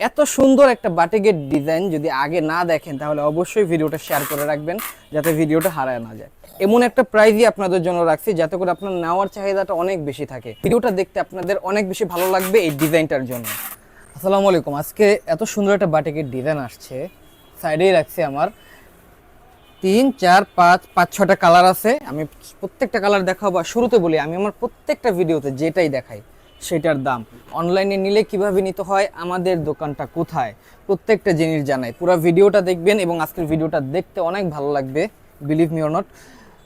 এত সুন্দর একটা বাটিকের ডিজাইন যদি আগে না দেখেন, তাহলে অবশ্যই ভিডিওটা শেয়ার করে রাখবেন, যাতে ভিডিওটা হারায় না যায়। এমন একটা প্রাইজই আপনাদের জন্য রাখছি, যাতে করে আপনার নেওয়ার চাহিদাটা অনেক বেশি থাকে। ভিডিওটা দেখতে আপনাদের অনেক বেশি ভালো লাগবে এই ডিজাইনটার জন্য। আসসালামু আলাইকুম। আজকে এত সুন্দর একটা বাটিকের ডিজাইন আসছে। সাইডেই রাখছি আমার। তিন, চার, পাঁচ পাঁচ, ছটা কালার আছে। আমি প্রত্যেকটা কালার দেখাবো আর শুরুতে বলি, আমি আমার প্রত্যেকটা ভিডিওতে যেটাই দেখাই সেটার দাম। অনলাইনে নিলে কীভাবে নিতে হয়? আমাদের দোকানটা কোথায়? প্রত্যেকটা জিনিস জানাই। পুরো ভিডিওটা দেখবেন এবং আজকের ভিডিওটা দেখতে অনেক ভালো লাগবে বিলিভ মি নট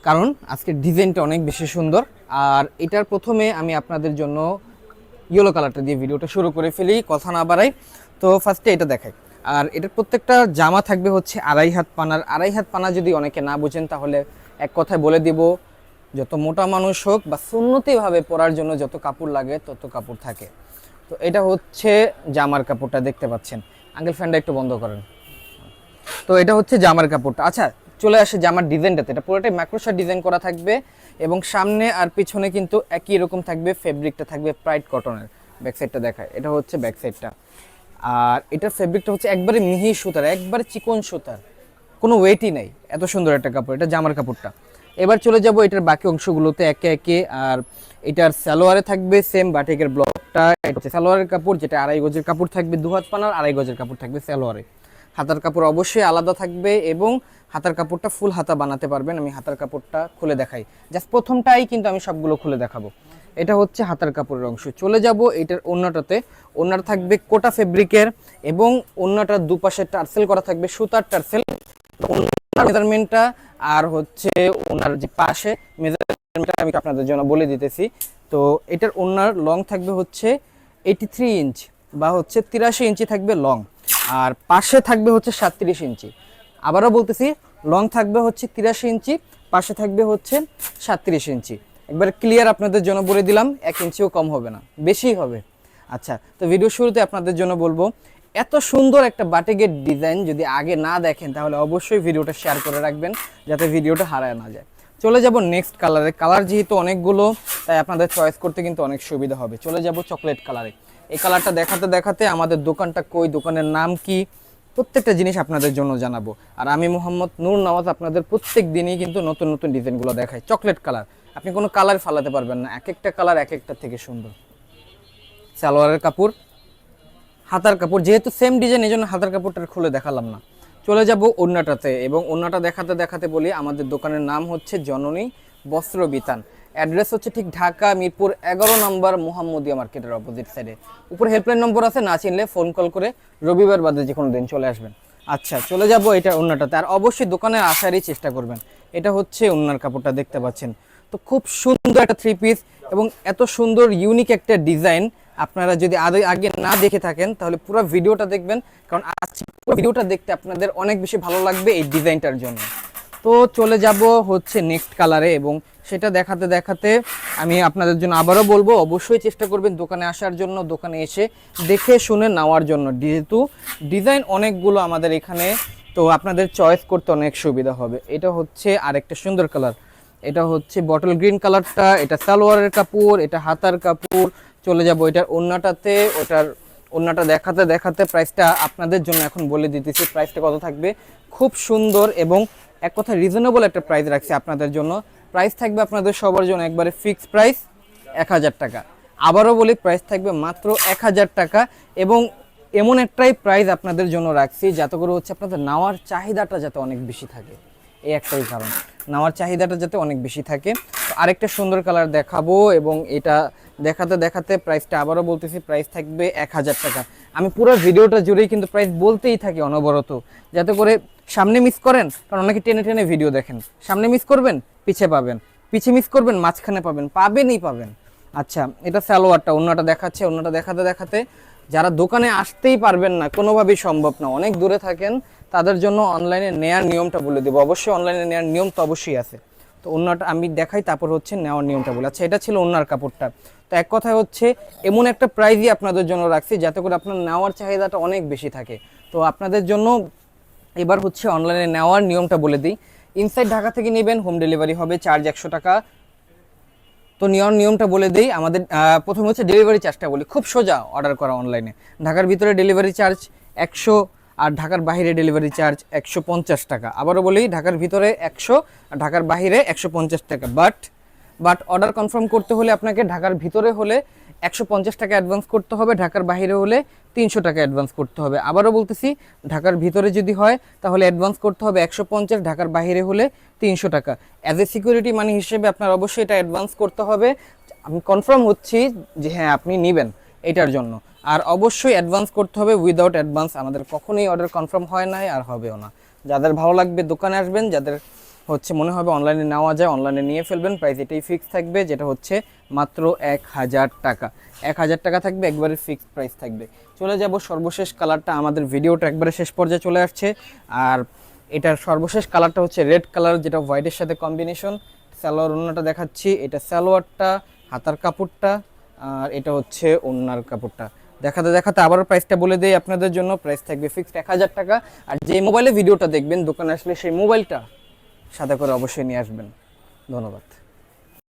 কারণ আজকের ডিজাইনটা অনেক বেশি সুন্দর। আর এটার প্রথমে আমি আপনাদের জন্য ইয়েলো কালারটা দিয়ে ভিডিওটা শুরু করে ফেলি, কথা না বাড়াই। তো ফার্স্টে এটা দেখাই। আর এটার প্রত্যেকটা জামা থাকবে হচ্ছে আড়াই হাত পানার। আড়াই হাত পানা যদি অনেকে না বোঝেন, তাহলে এক কথায় বলে দিব যত মোটা মানুষ হোক বা সুন্নতিভাবে পরার জন্য যত কাপড় লাগে, তত কাপড় থাকে। তো এটা হচ্ছে জামার কাপড়টা দেখতে পাচ্ছেন। আঙ্কেল ফ্যানটা একটু বন্ধ করেন। তো এটা হচ্ছে জামার কাপড়টা। আচ্ছা চলে আসে জামার ডিজাইনটাতে। এটা পুরোটাই ম্যাক্রোশার ডিজাইন করা থাকবে এবং সামনে আর পিছনে কিন্তু একই রকম থাকবে ফেব্রিকটা থাকবে প্রাইড কটনের ব্যাক সাইডটা দেখায়। এটা হচ্ছে ব্যাক সাইডটা আর এটার ফেব্রিকটা হচ্ছে একবারে মিহি সুতার, একবারে চিকন সুতার। কোনো ওয়েটই নেই। এত সুন্দর একটা কাপড়। এটা জামার কাপড়টা। এবার চলে যাব এটার বাকি অংশগুলোতে একে একে, আর এটার সালোয়ারে থাকবে সেম বাটিকের ব্লকটা এটা হচ্ছে সালোয়ারের কাপড়, যেটা আড়াই গজের কাপড় থাকবে, দু হাত পানার আড়াই গজের কাপড় থাকবে সালোয়ারে। হাতার কাপড় অবশ্যই আলাদা থাকবে এবং হাতার কাপড়টা ফুল হাতা বানাতে পারবেন। আমি হাতার কাপড়টা খুলে দেখাই। জাস্ট প্রথমটাই কিন্তু আমি সবগুলো খুলে দেখাবো। এটা হচ্ছে হাতার কাপড়ের অংশ। চলে যাব এটার ওন্নাটাতে ওন্নার থাকবে কোটা ফেব্রিকের এবং ওন্নাটার দুপাশে টার্সেল করা থাকবে, সুতার টার্সেল। মেজারমেন্টটা আর হচ্ছে ওনার যে পাশে মেজারমেন্টটা আমি আপনাদের জন্য বলে দিতেছি। তো এটার ওনার লং থাকবে হচ্ছে এইটি থ্রি ইঞ্চ বা হচ্ছে তিরাশি ইঞ্চি থাকবে লং আর পাশে থাকবে হচ্ছে সাতত্রিশ ইঞ্চি আবারও বলতেছি লং থাকবে হচ্ছে তিরাশি ইঞ্চি পাশে থাকবে হচ্ছে সাতত্রিশ ইঞ্চি একবার ক্লিয়ার আপনাদের জন্য বলে দিলাম, এক ইঞ্চিও কম হবে না বেশি হবে। আচ্ছা তো ভিডিও শুরুতে আপনাদের জন্য বলব এত সুন্দর একটা বাটিকের ডিজাইন যদি আগে না দেখেন, তাহলে অবশ্যই ভিডিওটা শেয়ার করে রাখবেন যাতে ভিডিওটা হারায় না যায়। চলে যাব নেক্সট কালারে কালার যেহেতু অনেকগুলো, তাই আপনাদের চয়েস করতে কিন্তু অনেক সুবিধা হবে। চলে যাব চকলেট কালারে এই কালারটা দেখাতে দেখাতে আমাদের দোকানটা কই, দোকানের নাম কি, প্রত্যেকটা জিনিস আপনাদের জন্য জানাব। আর আমি মোহাম্মদ নূর নওয়াজ আপনাদের প্রত্যেক দিনই কিন্তু নতুন নতুন ডিজাইনগুলো দেখাই। চকলেট কালার আপনি কোনো কালার ফালাতে পারবেন না। এক একটা কালার এক একটা থেকে সুন্দর। সালোয়ারের কাপড়। হাতার কাপড়, যেহেতু সেম ডিজাইন এই জন্য হাতার কাপড়টা খুলে দেখালাম না। চলে যাব ওড়নাটাতে, এবং ওড়নাটা দেখাতে দেখাতে বলি, আমাদের দোকানের নাম হচ্ছে জননী বস্ত্র বিতান। অ্যাড্রেস হচ্ছে ঠিক ঢাকা, মিরপুর, এগারো নম্বর মোহাম্মদিয়া মার্কেটের অপোজিট সাইডে উপরে হেল্পলাইন নম্বর আছে, না চিনলে ফোন কল করে রবিবার বাদে যে কোনো দিন চলে আসবেন। আচ্ছা চলে যাব এটা ওড়নাটাতে, আর অবশ্যই দোকানে আসারই চেষ্টা করবেন। এটা হচ্ছে ওড়নার কাপড়টা, দেখতে পাচ্ছেন। তো খুব সুন্দর একটা থ্রি পিস এবং এত সুন্দর ইউনিক একটা ডিজাইন আপনারা যদি আগে আগে না দেখে থাকেন, তাহলে পুরো ভিডিওটা দেখবেন, কারণ আজকে পুরো ভিডিওটা দেখতে আপনাদের অনেক বেশি ভালো লাগবে এই ডিজাইনটার জন্য। তো চলে যাব হচ্ছে নেক্সট কালারে এবং সেটা দেখাতে দেখাতে আমি আপনাদের জন্য আবারও বলব, অবশ্যই চেষ্টা করবেন দোকানে আসার জন্য, দোকানে এসে দেখে শুনে নেওয়ার জন্য। যেহেতু ডিজাইন অনেকগুলো আমাদের এখানে, তো আপনাদের চয়েস করতে অনেক সুবিধা হবে। এটা হচ্ছে আরেকটা সুন্দর কালার এটা হচ্ছে বটল গ্রিন কালারটা এটা সালোয়ারের কাপড়, এটা হাতার কাপড় চলে যাব। এটার ওন্নাটাতে ওটার ওন্নাটা দেখাতে দেখাতে প্রাইসটা আপনাদের জন্য এখন বলে দিতেছি। প্রাইসটা কত থাকবে? খুব সুন্দর এবং এক কথা রিজনেবল একটা প্রাইস রাখছি আপনাদের জন্য। প্রাইস থাকবে আপনাদের সবার জন্য একবারে ফিক্সড প্রাইস এক হাজার টাকা। আবারও বলি প্রাইস থাকবে মাত্র এক হাজার টাকা এবং এমন একটাই প্রাইস আপনাদের জন্য রাখছি, যাতে করে হচ্ছে আপনাদের নেওয়ার চাহিদাটা যাতে অনেক বেশি থাকে। এই একটাই কারণ। নেওয়ার চাহিদাটা যাতে অনেক বেশি থাকে। আরেকটা সুন্দর কালার দেখাবো এবং এটা দেখাতে দেখাতে প্রাইসটা আবারও বলতেছি প্রাইস থাকবে এক হাজার টাকা। আমি পুরো ভিডিওটা জুড়েই কিন্তু প্রাইস বলতেই থাকি অনবরত, যাতে করে সামনে মিস করেন, কারণ অনেকে টেনে টেনে ভিডিও দেখেন। সামনে মিস করবেন, পিছে পাবেন। পিছে মিস করবেন, মাঝখানে পাবেন, পাবেনই পাবেন। আচ্ছা এটা সালোয়ারটা, অন্যটা দেখাচ্ছে, অন্যটা দেখাতে দেখাতে যারা দোকানে আসতেই পারবেন না, কোনোভাবেই সম্ভব না। অনেক দূরে থাকেন, তাদের জন্য অনলাইনে নেয়ার নিয়মটা বলে দেবো। অবশ্যই অনলাইনে নেয়ার নিয়ম তো অবশ্যই আছে। তো অন্যটা আমি দেখাই, তারপর হচ্ছে নেওয়ার নিয়মটা বলে। আচ্ছা এটা ছিল অন্যার কাপড়টা। তো এক কথায় হচ্ছে, এমন একটা প্রাইজই আপনাদের জন্য রাখছি, যাতে করে আপনার নেওয়ার চাহিদাটা অনেক বেশি থাকে। তো আপনাদের জন্য এবার হচ্ছে অনলাইনে নেওয়ার নিয়মটা বলে দিই। ইনসাইড ঢাকা থেকে নেবেন হোম ডেলিভারি হবে চার্জ একশো টাকা। তো নেওয়ার নিয়মটা বলে দিই, আমাদের প্রথম প্রথমে হচ্ছে ডেলিভারি চার্জটা বলি। খুব সোজা অর্ডার করা অনলাইনে ঢাকার ভিতরে ডেলিভারি চার্জ একশো আর ঢাকার বাহিরে ডেলিভারি চার্জ একশো পঞ্চাশ টাকা। আবারও বলি, ঢাকার ভিতরে একশো আর ঢাকার বাহিরে একশো পঞ্চাশ টাকা। বাট বাট অর্ডার কনফার্ম করতে হলে আপনাকে ঢাকার ভিতরে হলে একশো পঞ্চাশ টাকা অ্যাডভান্স করতে হবে, ঢাকার বাইরে হলে তিনশো টাকা অ্যাডভান্স করতে হবে। আবারও বলতেছি, ঢাকার ভিতরে যদি হয়, তাহলে অ্যাডভান্স করতে হবে একশো পঞ্চাশ, ঢাকার বাইরে হলে তিনশো টাকা। অ্যাজ এ সিকিউরিটি মানি হিসেবে আপনার অবশ্যই এটা অ্যাডভান্স করতে হবে। আমি কনফার্ম হচ্ছি যে হ্যাঁ আপনি নেবেন এটার জন্য। আর অবশ্যই অ্যাডভান্স করতে হবে উইদাউট অ্যাডভান্স আমাদের কখনোই অর্ডার কনফার্ম হয় নাই আর হবেও না। যাদের ভালো লাগবে দোকানে আসবেন, যাদের হচ্ছে মনে হবে অনলাইনে নেওয়া যায়, অনলাইনে নিয়ে ফেলবেন। প্রাইস এটাই ফিক্স থাকবে, যেটা হচ্ছে মাত্র এক হাজার টাকা। এক হাজার টাকা থাকবে, একবারে ফিক্সড প্রাইস থাকবে। চলে যাব সর্বশেষ কালারটা আমাদের ভিডিওটা একবারে শেষ পর্যায়ে চলে আসছে। আর এটার সর্বশেষ কালারটা হচ্ছে রেড কালার যেটা হোয়াইটের সাথে কম্বিনেশন সালোয়ার ওন্নাটা দেখাচ্ছি, এটা সালোয়ারটা, হাতার কাপড়টা, আর এটা হচ্ছে ওন্নার কাপড়টা। দেখাতে দেখাতে আবারও প্রাইসটা বলে দেই আপনাদের জন্য। প্রাইস থাকবে ফিক্সড এক হাজার টাকা। আর যে মোবাইলে ভিডিওটা দেখবেন, দোকানে আসলে সেই মোবাইলটা সাথে করে অবশ্যই নিয়ে আসবেন। ধন্যবাদ।